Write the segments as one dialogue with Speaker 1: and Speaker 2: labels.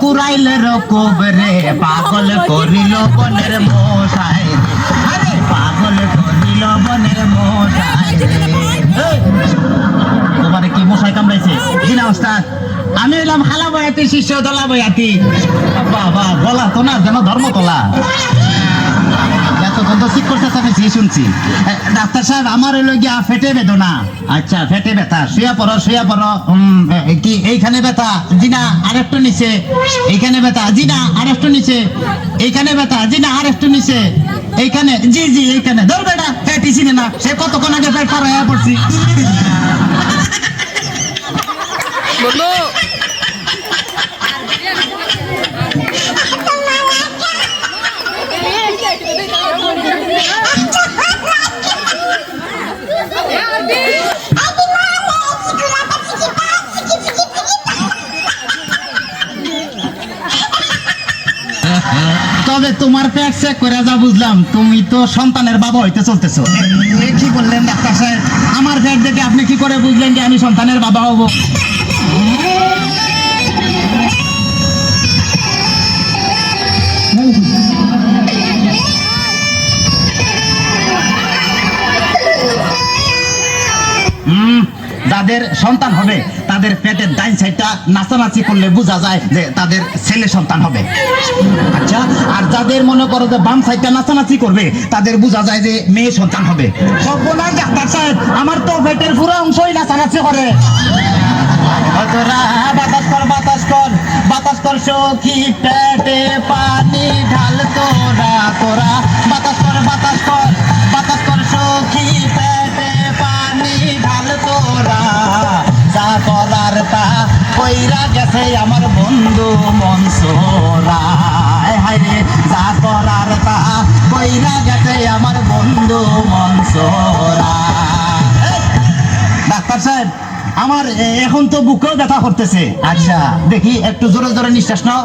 Speaker 1: মশা যেন কুড়াইলে রকব রে, পাগল করিল বনের মশাই। পাগল করিল বনের মশাই তোমারে কি মশাই কামড়াইছে? কি না, ওস্তাদ। আমি এলাম হালা বয়াতি শিষ্য দলা বয়াতি বাবা, গলা তো না, যেন ধর্মতলা এতক্ষণ তো ঠিক করতেছে আমি জি শুনছি। ডাক্তার সাহেব আমার হইল গিয়া ফেটে বেদনা। আচ্ছা ফেটে ব্যথা। শুয়া পড়ো শুয়া পড়ো। কি এইখানে ব্যথা জি না আরেকটু নিচে। এইখানে ব্যথা জি না আরেকটু নিচে। এইখানে ব্যথা জি না আরেকটু নিচে। এইখানে জি জি এইখানে। ধর বেটা পেটি চিনে না সে কতক্ষণ আগে পেট পার হয়ে পড়ছি তবে তোমার পেট চেক করে যা বুঝলাম, তুমি তো সন্তানের বাবা হইতে চলতেছো। কি বললেন ডাক্তার সাহেব? আমার পেট দেখে আপনি কি করে বুঝলেন যে আমি সন্তানের বাবা হব? যাদের সন্তান হবে, তাদের পেটের ডাইন সাইডটা নাচানাচি করলে বোঝা যায় যে তাদের ছেলে সন্তান হবে। আচ্ছা আর যাদের মনে করো যে বাম সাইডটা নাচানাচি করবে, তাদের বোঝা যায় যে মেয়ে সন্তান হবে। আমার তো পেটের পুরো অংশই নাচানাচি করে। বাতাস কর বাতাস কর বাতাস কর সখী, পেটে পানি ঢাল তোরা তোরা। তা কইরা গেছে আমার বন্ধু মনসোরা। হায় রে, যা করার তা কইরা গেছে আমার বন্ধু মনসোরা। ডাক্তার সাহেব, আমার এখন তো বুকেও ব্যথা করতেছে। আচ্ছা দেখি একটু জোরে জোরে নিঃশ্বাস নাও।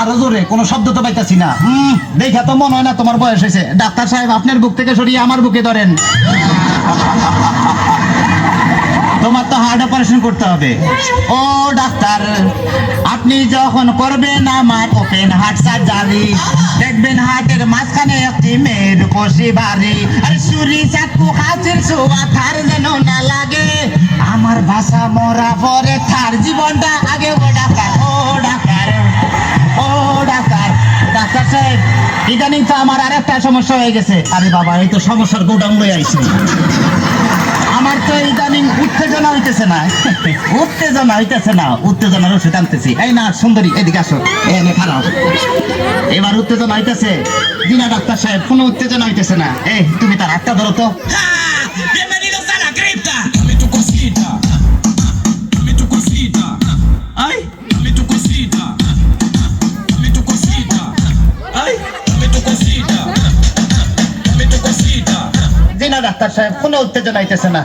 Speaker 1: আরও জোরে, কোনো শব্দ তো পাইতাছি না। দেখা তো মনে হয় না তোমার বয়স হয়েছে। ডাক্তার সাহেব, আপনার বুক থেকে সরিয়ে আমার বুকে ধরেন। তোমার তো হার্ট অপারেশন করতে হবে। ও ডাক্তার, আপনি যখন করবেন আমার ওপেন হার্ট সার্জারি দেখবেন হার্টের মাঝখানে একটি মেয়ের কষি বাড়ি। আর সুরি চাকু হাতের ছোয়া থার যেন না লাগে। আমার ভাষা মরা পরে থার জীবনটা আগে ও ডাক্তার ও ডাক্তার ও ডাক্তার। ডাক্তার সাহেব, ইদানিং তো আমার আরেকটা সমস্যা হয়ে গেছে। আরে বাবা, এই তো সমস্যার গোডাউন লয়ে আইছি। আমার তো ইদানিং উত্তেজনা হইতেছে না। উত্তেজনা হইতেছে না, উত্তেজনার ওষুধ আনতেছি। এই না, সুন্দরী, এদিকে আসো। এনে খারাপ এবার উত্তেজনা হইতেছে। দিনা ডাক্তার সাহেব, কোনো উত্তেজনা হইতেছে না। এই, তুমি তার হাতটা ধরো তো। ডাক্তার সাহেব কোনো উত্তেজনা আইতেছে না।